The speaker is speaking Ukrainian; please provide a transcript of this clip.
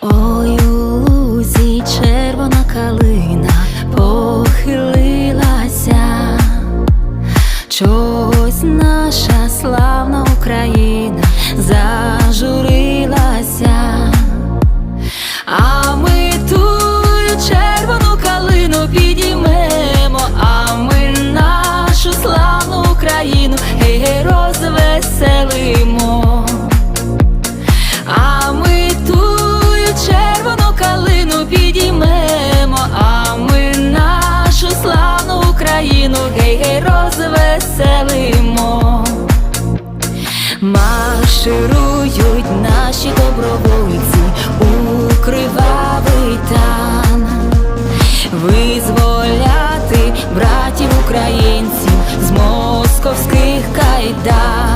Ой, у лузі червона калина похилилася, чогось наша славна Україна зажурилася, а ми тую червону калину підіймемо, а ми нашу славну Україну гей, гей, розвеселимо. Марширують наші добровольці у кривавий тан, визволяти братів українців з московських кайдан.